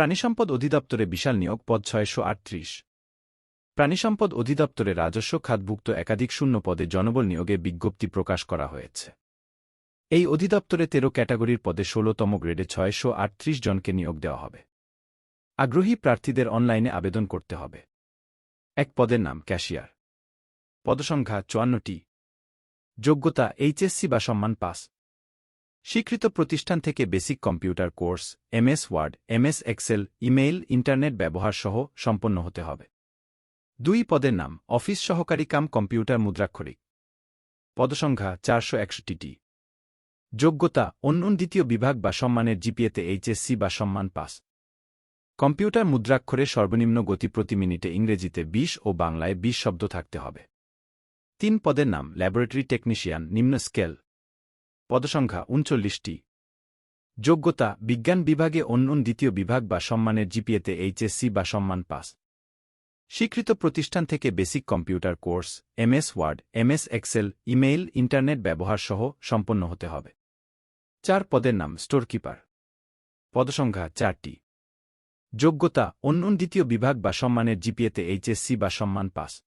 প্রাণিসম্পদ অধিদপ্তরে বিশাল নিয়োগ, পদ ছয়শো আটত্রিশ। প্রাণিসম্পদ অধিদপ্তরে রাজস্ব খাতভুক্ত একাধিক শূন্য পদে জনবল নিয়োগে বিজ্ঞপ্তি প্রকাশ করা হয়েছে। এই অধিদপ্তরে তেরো ক্যাটাগরির পদে ষোলতম গ্রেডে ছয়শো আটত্রিশ জনকে নিয়োগ দেওয়া হবে। আগ্রহী প্রার্থীদের অনলাইনে আবেদন করতে হবে। এক পদের নাম, ক্যাশিয়ার। পদসংখ্যা চুয়ান্নটি। যোগ্যতা, এইচএসসি বা সম্মান পাস। স্বীকৃত প্রতিষ্ঠান থেকে basic computer course, MS Word, MS Excel, email, internet ব্যবহার সহ সম্পন্ন হতে হবে। দুই পদের নাম, অফিস সহকারী কাম কম্পিউটার মুদ্রাক্ষরিক। পদসংখ্যা চারশো একষট্টিটি। যোগ্যতা অন্য দ্বিতীয় বিভাগ বা সম্মানের জিপিএতে এইচএসসি বা সম্মান পাস। কম্পিউটার মুদ্রাক্ষরে সর্বনিম্ন গতি প্রতি মিনিটে ইংরেজিতে ২০ ও বাংলায় ২০ শব্দ থাকতে হবে। তিন পদের নাম, ল্যাবরেটরি টেকনিশিয়ান, নিম্ন স্কেল পদসংখ্যা উনচল্লিশটি। যোগ্যতা, বিজ্ঞান বিভাগে অন্য দ্বিতীয় বিভাগ বা সম্মানের জিপিএতে এইচএসসি বা সম্মান পাস। স্বীকৃত প্রতিষ্ঠান থেকে basic computer course, MS Word, MS Excel, email, internet ব্যবহার সহ সম্পন্ন হতে হবে। চার পদের নাম, স্টোরকিপার। পদসংখ্যা চারটি। যোগ্যতা অন্য দ্বিতীয় বিভাগ বা সম্মানের জিপিএতে এইচএসসি বা সম্মান পাস।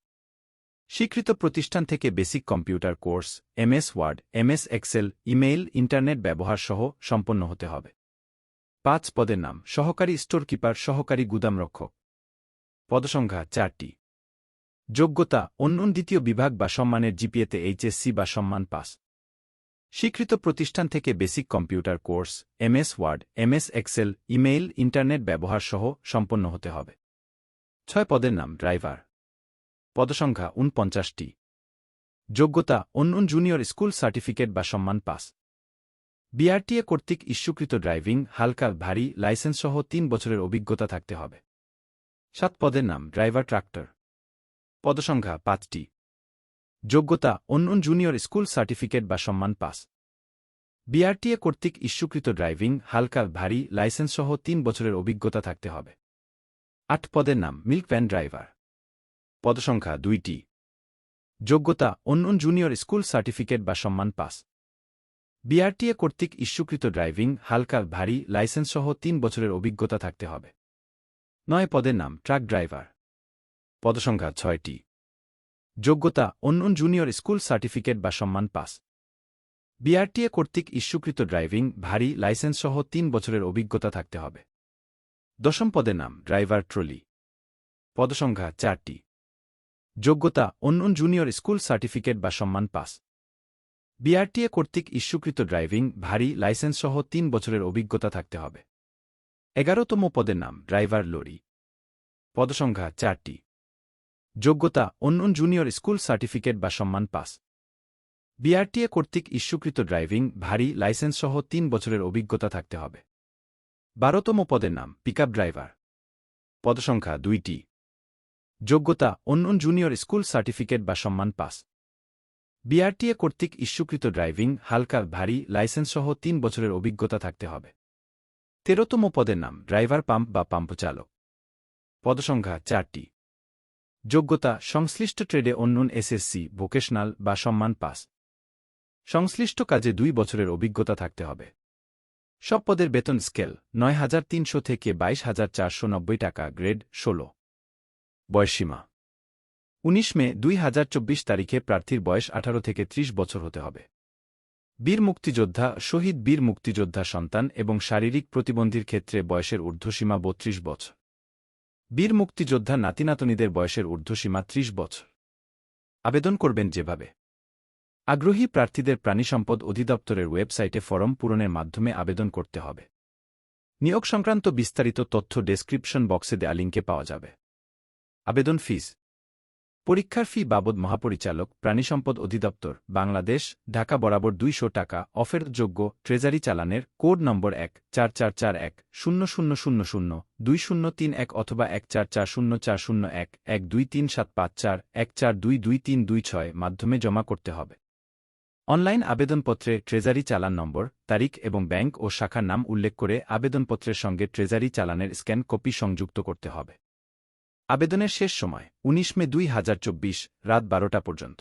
স্বীকৃত প্রতিষ্ঠান থেকে basic computer course, MS Word, MS Excel, email, internet ব্যবহার সহ সম্পন্ন হতে হবে। পাঁচ পদের নাম, সহকারী স্টোর কিপার সহকারী গুদামরক্ষক। পদসংখ্যা চারটি। যোগ্যতা অন্য দ্বিতীয় বিভাগ বা সম্মানের জিপিএতে এইচএসসি বা সম্মান পাস। স্বীকৃত প্রতিষ্ঠান থেকে basic computer course, MS Word, MS Excel, email, internet ব্যবহার সহ সম্পন্ন হতে হবে। ছয় পদের নাম, ড্রাইভার। পদসংখ্যা উনপঞ্চাশটি যোগ্যতা অন্য জুনিয়র স্কুল সার্টিফিকেট বা সম্মান পাস। বিআরটিএ কর্তৃক ইস্যুকৃত ড্রাইভিং, হালকা, ভারী, লাইসেন্সসহ তিন বছরের অভিজ্ঞতা থাকতে হবে। সাত পদের নাম, ড্রাইভার ট্রাক্টর। পদসংখ্যা পাঁচটি। যোগ্যতা অন্য জুনিয়র স্কুল সার্টিফিকেট বা সম্মান পাস। বিআরটিএ কর্তৃক ইস্যুকৃত ড্রাইভিং, হালকা, ভারী, লাইসেন্সসহ তিন বছরের অভিজ্ঞতা থাকতে হবে। আট পদের নাম, মিল্ক ভ্যান ড্রাইভার। পদসংখ্যা দুইটি। যোগ্যতা অন্য জুনিয়র স্কুল সার্টিফিকেট বা সম্মান পাস। বিআরটিএ কর্তৃক ইস্যুকৃত ড্রাইভিং, হালকা, ভারী, লাইসেন্সসহ তিন বছরের অভিজ্ঞতা থাকতে হবে। নয়, পদের নাম, ট্রাক ড্রাইভার। পদসংখ্যা ছয়টি। যোগ্যতা অন্য জুনিয়র স্কুল সার্টিফিকেট বা সম্মান পাস। বিআরটিএ কর্তৃক ইস্যুকৃত ড্রাইভিং, ভারী, লাইসেন্সসহ তিন বছরের অভিজ্ঞতা থাকতে হবে। দশম পদের নাম, ড্রাইভার ট্রলি। পদসংখ্যা চারটি। যোগ্যতা অন্য জুনিয়র স্কুল সার্টিফিকেট বা সম্মান পাস। বিআরটিএ কর্তৃক ইস্যুকৃত ড্রাইভিং ভারী লাইসেন্সসহ তিন বছরের অভিজ্ঞতা থাকতে হবে। এগারোতম পদের নাম ড্রাইভার লরি। পদসংখ্যা চারটি। যোগ্যতা অন্য জুনিয়র স্কুল সার্টিফিকেট বা সম্মান পাস। বিআরটিএ কর্তৃক ইস্যুকৃত ড্রাইভিং ভারী লাইসেন্সসহ তিন বছরের অভিজ্ঞতা থাকতে হবে। বারোতম পদের নাম পিকআপ ড্রাইভার পদসংখ্যা দুইটি। যোগ্যতা অন্য জুনিয়র স্কুল সার্টিফিকেট বা সম্মান পাস। বিআরটিএ কর্তৃক ইস্যুকৃত ড্রাইভিং হালকা, ভারী লাইসেন্সসহ তিন বছরের অভিজ্ঞতা থাকতে হবে। তেরোতম পদের নাম ড্রাইভার পাম্প বা পাম্প চালক। পদসংখ্যা চারটি। যোগ্যতা, সংশ্লিষ্ট ট্রেডে অন্যন এসএসসি ভোকেশনাল বা সম্মান পাস। সংশ্লিষ্ট কাজে দুই বছরের অভিজ্ঞতা থাকতে হবে। সব পদের বেতন স্কেল নয় হাজার তিনশো থেকে বাইশ হাজার চারশো নব্বই টাকা গ্রেড ষোলো। বয়সীমা উনিশ মে দুই হাজার চব্বিশ তারিখে প্রার্থীর বয়স আঠারো থেকে ত্রিশ বছর হতে হবে। বীর মুক্তিযোদ্ধা, শহীদ বীর মুক্তিযোদ্ধা সন্তান এবং শারীরিক প্রতিবন্ধীর ক্ষেত্রে বয়সের ঊর্ধ্বসীমা বত্রিশ বছর। বীর মুক্তিযোদ্ধা নাতিনাতনিদের বয়সের ঊর্ধ্বসীমা ত্রিশ বছর। আবেদন করবেন যেভাবে। আগ্রহী প্রার্থীদের প্রাণীসম্পদ অধিদপ্তরের ওয়েবসাইটে ফরম পূরণের মাধ্যমে আবেদন করতে হবে। নিয়োগ সংক্রান্ত বিস্তারিত তথ্য ডেসক্রিপশন বক্সে দেয়া লিঙ্কে পাওয়া যাবে। আবেদন ফিস পরীক্ষার ফি বাবদ মহাপরিচালক প্রাণীসম্পদ অধিদপ্তর, বাংলাদেশ, ঢাকা বরাবর দুইশো টাকা অফেরযোগ্য ট্রেজারি চালানের, কোড নম্বর এক, চার চার চার এক, শূন্য শূন্য শূন্য শূন্য, দুই শূন্য তিন এক অথবা এক চার চার শূন্য চার শূন্য এক এক দুই তিন সাত পাঁচ চার, এক চার দুই দুই তিন দুই ছয় মাধ্যমে জমা করতে হবে। অনলাইন আবেদনপত্রে ট্রেজারি চালান নম্বর, তারিখ এবং ব্যাংক ও শাখার নাম উল্লেখ করে আবেদনপত্রের সঙ্গে ট্রেজারি চালানের স্ক্যান কপি সংযুক্ত করতে হবে। আবেদনের শেষ সময় ১৯ মে দুই হাজার চব্বিশ রাত বারোটা পর্যন্ত।